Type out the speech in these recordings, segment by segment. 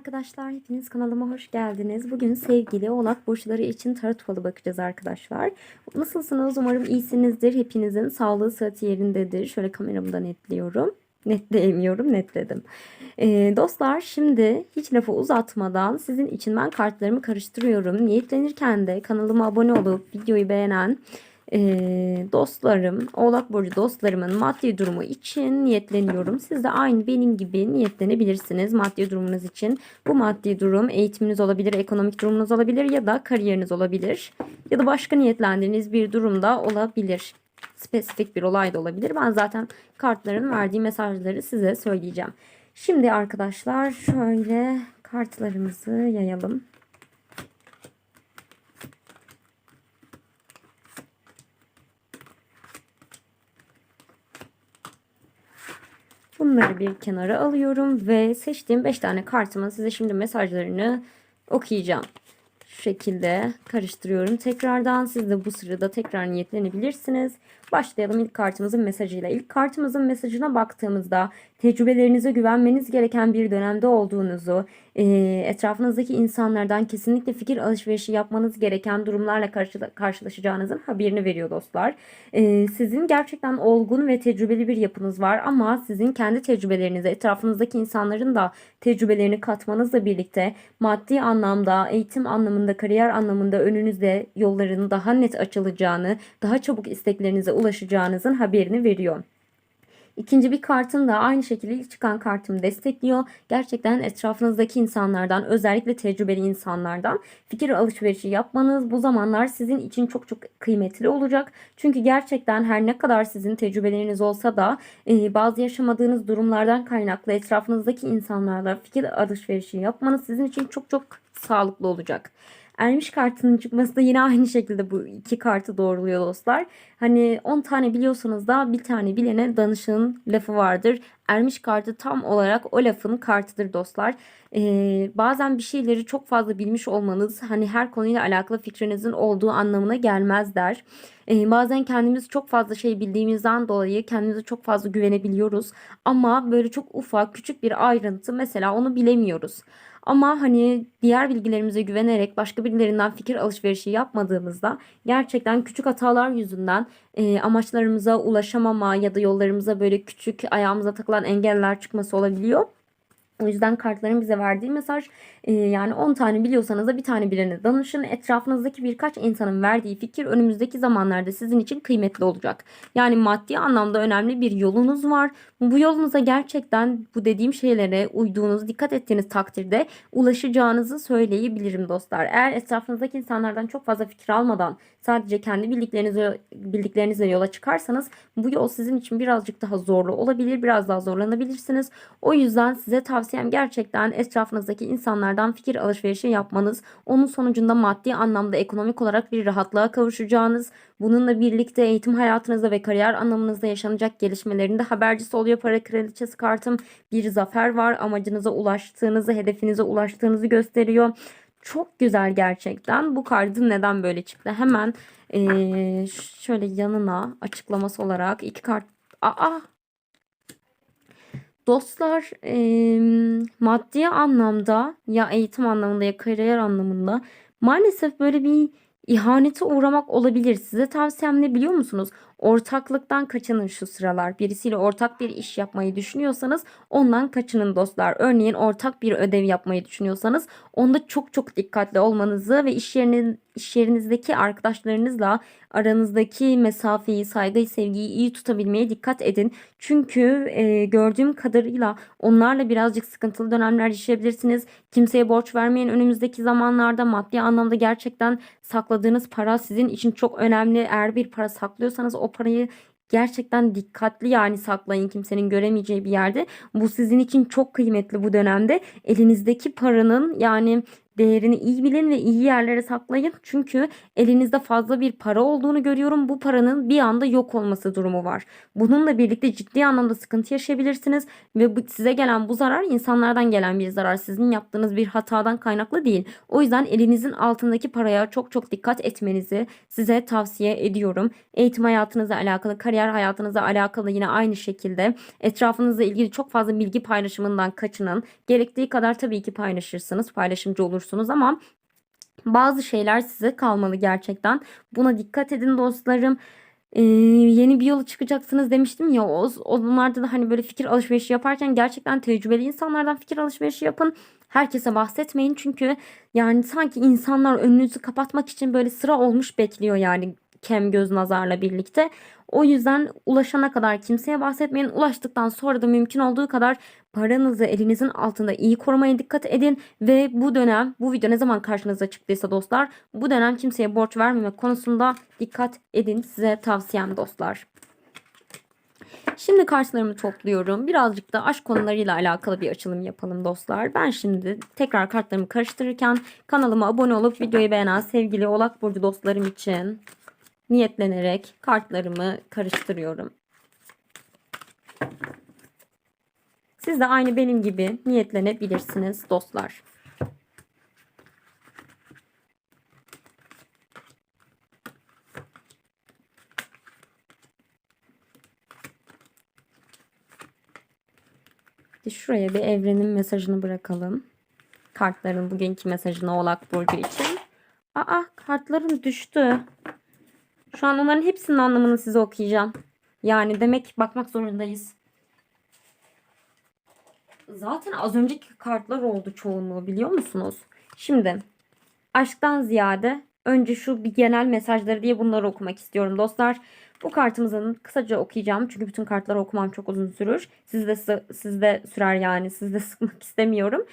arkadaşlar, hepiniz kanalıma hoş geldiniz. Bugün sevgili oğlak burçları için tarot falı bakacağız arkadaşlar. Nasılsınız? Umarım iyisinizdir. Hepinizin sağlığı, sıhhati yerindedir. Şöyle kameramda netliyorum. Netleyemiyorum, netledim. Ee, dostlar şimdi hiç lafı uzatmadan sizin için ben kartlarımı karıştırıyorum. Niyetlenirken de kanalıma abone olup videoyu beğenen ee, dostlarım, Oğlak Burcu dostlarımın maddi durumu için niyetleniyorum. Siz de aynı benim gibi niyetlenebilirsiniz maddi durumunuz için. Bu maddi durum eğitiminiz olabilir, ekonomik durumunuz olabilir ya da kariyeriniz olabilir. Ya da başka niyetlendiğiniz bir durumda olabilir. Spesifik bir olay da olabilir. Ben zaten kartların verdiği mesajları size söyleyeceğim. Şimdi arkadaşlar şöyle kartlarımızı yayalım. Bunları bir kenara alıyorum ve seçtiğim 5 tane kartımın size şimdi mesajlarını okuyacağım. Şekilde karıştırıyorum tekrardan. Siz de bu sırada tekrar niyetlenebilirsiniz. Başlayalım ilk kartımızın mesajıyla. İlk kartımızın mesajına baktığımızda tecrübelerinize güvenmeniz gereken bir dönemde olduğunuzu, e, etrafınızdaki insanlardan kesinlikle fikir alışverişi yapmanız gereken durumlarla karşı- karşılaşacağınızın haberini veriyor dostlar. E, sizin gerçekten olgun ve tecrübeli bir yapınız var ama sizin kendi tecrübelerinize, etrafınızdaki insanların da tecrübelerini katmanızla birlikte maddi anlamda, eğitim anlamında, kariyer anlamında önünüzde yolların daha net açılacağını, daha çabuk isteklerinize ulaşacağınızın haberini veriyor. İkinci bir kartım da aynı şekilde ilk çıkan kartımı destekliyor. Gerçekten etrafınızdaki insanlardan özellikle tecrübeli insanlardan fikir alışverişi yapmanız bu zamanlar sizin için çok çok kıymetli olacak. Çünkü gerçekten her ne kadar sizin tecrübeleriniz olsa da e, bazı yaşamadığınız durumlardan kaynaklı etrafınızdaki insanlarla fikir alışverişi yapmanız sizin için çok çok sağlıklı olacak. Ermiş kartının çıkması da yine aynı şekilde bu iki kartı doğruluyor dostlar. Hani 10 tane biliyorsanız da bir tane bilene danışın lafı vardır. Ermiş kartı tam olarak o lafın kartıdır dostlar. Ee, bazen bir şeyleri çok fazla bilmiş olmanız hani her konuyla alakalı fikrinizin olduğu anlamına gelmez der. Ee, bazen kendimiz çok fazla şey bildiğimizden dolayı kendimize çok fazla güvenebiliyoruz. Ama böyle çok ufak küçük bir ayrıntı mesela onu bilemiyoruz. Ama hani diğer bilgilerimize güvenerek başka birilerinden fikir alışverişi yapmadığımızda gerçekten küçük hatalar yüzünden e, amaçlarımıza ulaşamama ya da yollarımıza böyle küçük ayağımıza takılan engeller çıkması olabiliyor. O yüzden kartların bize verdiği mesaj e, yani 10 tane biliyorsanız da bir tane birine danışın. Etrafınızdaki birkaç insanın verdiği fikir önümüzdeki zamanlarda sizin için kıymetli olacak. Yani maddi anlamda önemli bir yolunuz var. Bu yolunuza gerçekten bu dediğim şeylere uyduğunuz, dikkat ettiğiniz takdirde ulaşacağınızı söyleyebilirim dostlar. Eğer etrafınızdaki insanlardan çok fazla fikir almadan sadece kendi bildiklerinizle, bildiklerinizle yola çıkarsanız bu yol sizin için birazcık daha zorlu olabilir. Biraz daha zorlanabilirsiniz. O yüzden size tavsiyem gerçekten etrafınızdaki insanlardan fikir alışverişi yapmanız. Onun sonucunda maddi anlamda ekonomik olarak bir rahatlığa kavuşacağınız, bununla birlikte eğitim hayatınızda ve kariyer anlamınızda yaşanacak gelişmelerinde habercisi oluyor para kraliçesi kartım. Bir zafer var. Amacınıza ulaştığınızı, hedefinize ulaştığınızı gösteriyor. Çok güzel gerçekten. Bu kartın neden böyle çıktı? Hemen eee, şöyle yanına açıklaması olarak iki kart... Aa! Dostlar eee, maddi anlamda ya eğitim anlamında ya kariyer anlamında maalesef böyle bir ihanete uğramak olabilir. Size tavsiyem ne biliyor musunuz? Ortaklıktan kaçının şu sıralar. Birisiyle ortak bir iş yapmayı düşünüyorsanız ondan kaçının dostlar. Örneğin ortak bir ödev yapmayı düşünüyorsanız onda çok çok dikkatli olmanızı ve iş yerinin iş yerinizdeki arkadaşlarınızla aranızdaki mesafeyi, saygıyı, sevgiyi iyi tutabilmeye dikkat edin. Çünkü e, gördüğüm kadarıyla onlarla birazcık sıkıntılı dönemler yaşayabilirsiniz. Kimseye borç vermeyin önümüzdeki zamanlarda maddi anlamda gerçekten sakladığınız para sizin için çok önemli. Eğer bir para saklıyorsanız o parayı gerçekten dikkatli yani saklayın kimsenin göremeyeceği bir yerde. Bu sizin için çok kıymetli bu dönemde. Elinizdeki paranın yani değerini iyi bilin ve iyi yerlere saklayın. Çünkü elinizde fazla bir para olduğunu görüyorum. Bu paranın bir anda yok olması durumu var. Bununla birlikte ciddi anlamda sıkıntı yaşayabilirsiniz ve bu, size gelen bu zarar insanlardan gelen bir zarar. Sizin yaptığınız bir hatadan kaynaklı değil. O yüzden elinizin altındaki paraya çok çok dikkat etmenizi size tavsiye ediyorum. Eğitim hayatınızla alakalı, kariyer hayatınızla alakalı yine aynı şekilde etrafınızla ilgili çok fazla bilgi paylaşımından kaçının. Gerektiği kadar tabii ki paylaşırsınız, paylaşımcı olursunuz ama bazı şeyler size kalmalı gerçekten. Buna dikkat edin dostlarım. Ee, yeni bir yola çıkacaksınız demiştim ya o, onlarda da hani böyle fikir alışverişi yaparken gerçekten tecrübeli insanlardan fikir alışverişi yapın. Herkese bahsetmeyin çünkü yani sanki insanlar önünüzü kapatmak için böyle sıra olmuş bekliyor yani kem göz nazarla birlikte. O yüzden ulaşana kadar kimseye bahsetmeyin. Ulaştıktan sonra da mümkün olduğu kadar paranızı elinizin altında iyi korumaya dikkat edin ve bu dönem bu video ne zaman karşınıza çıktıysa dostlar bu dönem kimseye borç vermemek konusunda dikkat edin size tavsiyem dostlar. Şimdi kartlarımı topluyorum. Birazcık da aşk konularıyla alakalı bir açılım yapalım dostlar. Ben şimdi tekrar kartlarımı karıştırırken kanalıma abone olup videoyu beğenen sevgili Oğlak Burcu dostlarım için niyetlenerek kartlarımı karıştırıyorum. Siz de aynı benim gibi niyetlenebilirsiniz dostlar. Şimdi şuraya bir evrenin mesajını bırakalım. Kartların bugünkü mesajını Oğlak Burcu için. Aa kartlarım düştü. Şu an onların hepsinin anlamını size okuyacağım. Yani demek bakmak zorundayız. Zaten az önceki kartlar oldu çoğunluğu biliyor musunuz? Şimdi aşktan ziyade önce şu bir genel mesajları diye bunları okumak istiyorum dostlar. Bu kartımızın kısaca okuyacağım çünkü bütün kartları okumam çok uzun sürür. Sizde sizde sürer yani sizde sıkmak istemiyorum.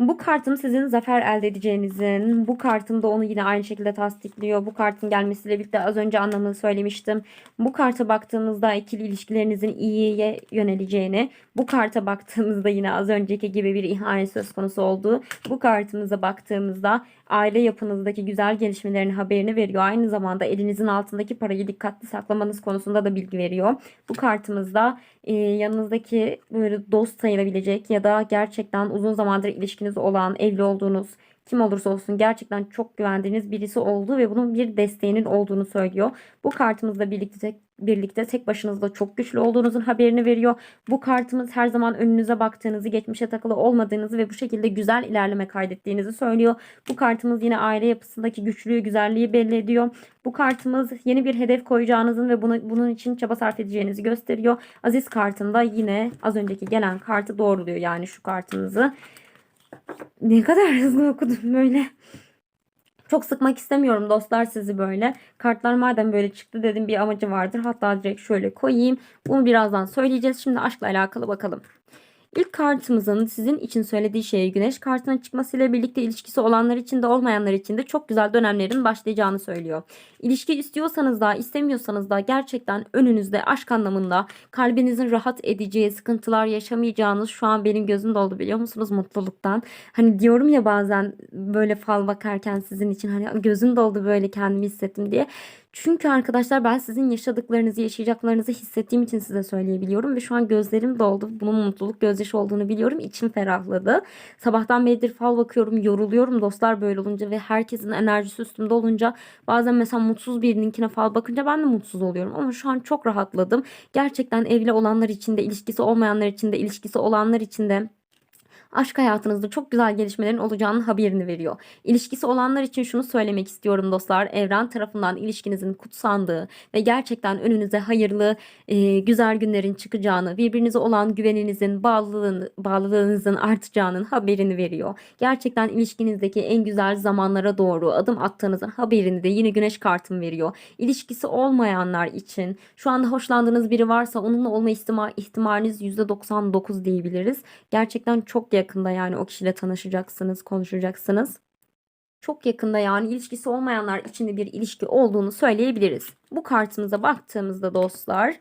Bu kartım sizin zafer elde edeceğinizin, bu kartım da onu yine aynı şekilde tasdikliyor. Bu kartın gelmesiyle birlikte az önce anlamını söylemiştim. Bu karta baktığımızda ikili ilişkilerinizin iyiye yöneleceğini, bu karta baktığımızda yine az önceki gibi bir ihanet söz konusu olduğu, bu kartımıza baktığımızda aile yapınızdaki güzel gelişmelerin haberini veriyor. Aynı zamanda elinizin altındaki parayı dikkatli saklamanız konusunda da bilgi veriyor. Bu kartımızda e, yanınızdaki böyle dost sayılabilecek ya da gerçekten uzun zamandır ilişkiniz olan, evli olduğunuz kim olursa olsun gerçekten çok güvendiğiniz birisi olduğu ve bunun bir desteğinin olduğunu söylüyor. Bu kartımızla birlikte birlikte tek başınızda çok güçlü olduğunuzun haberini veriyor. Bu kartımız her zaman önünüze baktığınızı, geçmişe takılı olmadığınızı ve bu şekilde güzel ilerleme kaydettiğinizi söylüyor. Bu kartımız yine aile yapısındaki güçlüğü, güzelliği belli ediyor. Bu kartımız yeni bir hedef koyacağınızın ve bunu, bunun için çaba sarf edeceğinizi gösteriyor. Aziz kartında yine az önceki gelen kartı doğruluyor yani şu kartınızı. Ne kadar hızlı okudum böyle. Çok sıkmak istemiyorum dostlar sizi böyle. Kartlar madem böyle çıktı dedim bir amacı vardır. Hatta direkt şöyle koyayım. Bunu birazdan söyleyeceğiz. Şimdi aşkla alakalı bakalım. İlk kartımızın sizin için söylediği şey güneş kartının çıkmasıyla birlikte ilişkisi olanlar için de olmayanlar için de çok güzel dönemlerin başlayacağını söylüyor. İlişki istiyorsanız da istemiyorsanız da gerçekten önünüzde aşk anlamında kalbinizin rahat edeceği sıkıntılar yaşamayacağınız şu an benim gözüm doldu biliyor musunuz mutluluktan. Hani diyorum ya bazen böyle fal bakarken sizin için hani gözüm doldu böyle kendimi hissettim diye. Çünkü arkadaşlar ben sizin yaşadıklarınızı, yaşayacaklarınızı hissettiğim için size söyleyebiliyorum ve şu an gözlerim doldu. Bunun mutluluk gözyaşı olduğunu biliyorum. İçim ferahladı. Sabahtan beridir fal bakıyorum, yoruluyorum dostlar böyle olunca ve herkesin enerjisi üstümde olunca bazen mesela mutsuz birininkine fal bakınca ben de mutsuz oluyorum ama şu an çok rahatladım. Gerçekten evli olanlar için de, ilişkisi olmayanlar için de, ilişkisi olanlar için de aşk hayatınızda çok güzel gelişmelerin olacağının haberini veriyor. İlişkisi olanlar için şunu söylemek istiyorum dostlar. Evren tarafından ilişkinizin kutsandığı ve gerçekten önünüze hayırlı, e, güzel günlerin çıkacağını, birbirinize olan güveninizin, bağlılığın, bağlılığınızın artacağının haberini veriyor. Gerçekten ilişkinizdeki en güzel zamanlara doğru adım attığınızın haberini de yine güneş kartım veriyor. İlişkisi olmayanlar için şu anda hoşlandığınız biri varsa onunla olma ihtima ihtimaliniz %99 diyebiliriz. Gerçekten çok yakında yani o kişiyle tanışacaksınız, konuşacaksınız. Çok yakında yani ilişkisi olmayanlar içinde bir ilişki olduğunu söyleyebiliriz. Bu kartımıza baktığımızda dostlar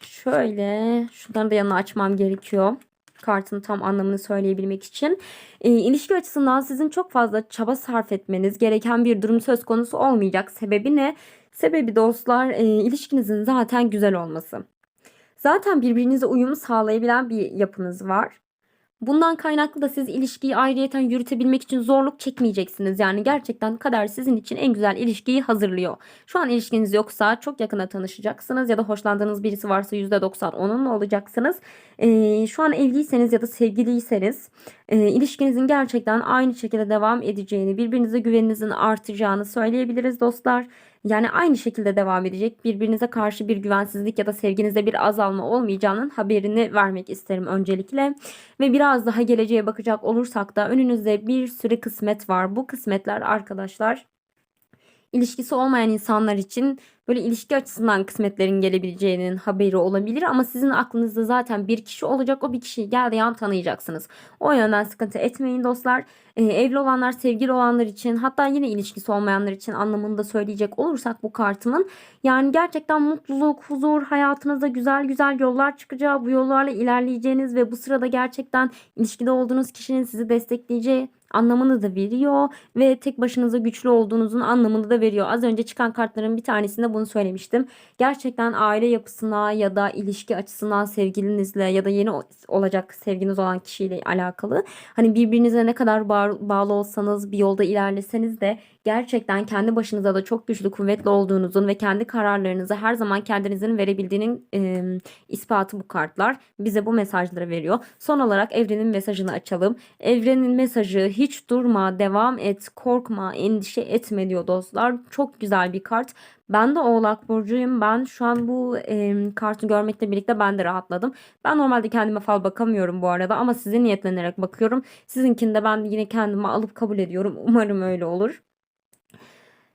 şöyle şunları da yanına açmam gerekiyor. kartın tam anlamını söyleyebilmek için. E, ilişki açısından sizin çok fazla çaba sarf etmeniz gereken bir durum söz konusu olmayacak. Sebebi ne? Sebebi dostlar e, ilişkinizin zaten güzel olması. Zaten birbirinize uyum sağlayabilen bir yapınız var. Bundan kaynaklı da siz ilişkiyi ayrıyeten yürütebilmek için zorluk çekmeyeceksiniz. Yani gerçekten kader sizin için en güzel ilişkiyi hazırlıyor. Şu an ilişkiniz yoksa çok yakına tanışacaksınız ya da hoşlandığınız birisi varsa %90 onunla olacaksınız. Ee, şu an evliyseniz ya da sevgiliyseniz e, ilişkinizin gerçekten aynı şekilde devam edeceğini, birbirinize güveninizin artacağını söyleyebiliriz dostlar. Yani aynı şekilde devam edecek. Birbirinize karşı bir güvensizlik ya da sevginizde bir azalma olmayacağının haberini vermek isterim öncelikle. Ve biraz daha geleceğe bakacak olursak da önünüzde bir sürü kısmet var. Bu kısmetler arkadaşlar ilişkisi olmayan insanlar için böyle ilişki açısından kısmetlerin gelebileceğinin haberi olabilir ama sizin aklınızda zaten bir kişi olacak o bir kişiyi geldiği an tanıyacaksınız. O yönden sıkıntı etmeyin dostlar. Ee, evli olanlar, sevgili olanlar için hatta yine ilişkisi olmayanlar için anlamında söyleyecek olursak bu kartımın yani gerçekten mutluluk, huzur, hayatınızda güzel güzel yollar çıkacağı, bu yollarla ilerleyeceğiniz ve bu sırada gerçekten ilişkide olduğunuz kişinin sizi destekleyeceği anlamını da veriyor ve tek başınıza güçlü olduğunuzun anlamını da veriyor. Az önce çıkan kartların bir tanesinde bunu söylemiştim. Gerçekten aile yapısına ya da ilişki açısından sevgilinizle ya da yeni olacak sevginiz olan kişiyle alakalı. Hani birbirinize ne kadar bağlı olsanız bir yolda ilerleseniz de gerçekten kendi başınıza da çok güçlü kuvvetli olduğunuzun ve kendi kararlarınızı her zaman kendinizin verebildiğinin e, ispatı bu kartlar. Bize bu mesajları veriyor. Son olarak evrenin mesajını açalım. Evrenin mesajı hiç durma, devam et, korkma, endişe etme diyor dostlar. Çok güzel bir kart. Ben de Oğlak Burcu'yum. Ben şu an bu e, kartı görmekle birlikte ben de rahatladım. Ben normalde kendime fal bakamıyorum bu arada ama size niyetlenerek bakıyorum. Sizinkinde ben yine kendime alıp kabul ediyorum. Umarım öyle olur.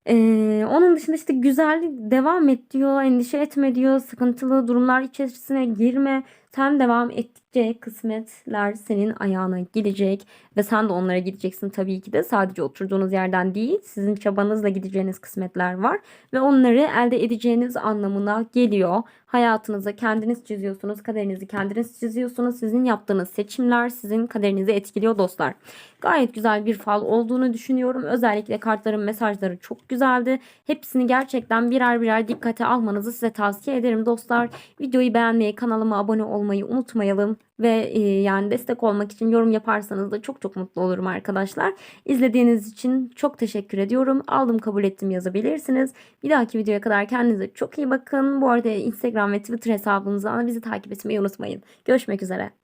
Ee, onun dışında işte güzel devam et diyor, endişe etme diyor, sıkıntılı durumlar içerisine girme. Sen devam ettikçe kısmetler senin ayağına gelecek ve sen de onlara gideceksin tabii ki de sadece oturduğunuz yerden değil sizin çabanızla gideceğiniz kısmetler var ve onları elde edeceğiniz anlamına geliyor. Hayatınızı kendiniz çiziyorsunuz, kaderinizi kendiniz çiziyorsunuz. Sizin yaptığınız seçimler sizin kaderinizi etkiliyor dostlar. Gayet güzel bir fal olduğunu düşünüyorum. Özellikle kartların mesajları çok güzeldi. Hepsini gerçekten birer birer dikkate almanızı size tavsiye ederim dostlar. Videoyu beğenmeyi, kanalıma abone olmayı unutmayalım ve e, yani destek olmak için yorum yaparsanız da çok çok mutlu olurum arkadaşlar. İzlediğiniz için çok teşekkür ediyorum. Aldım kabul ettim yazabilirsiniz. Bir dahaki videoya kadar kendinize çok iyi bakın. Bu arada Instagram ve Twitter hesabımızdan bizi takip etmeyi unutmayın. Görüşmek üzere.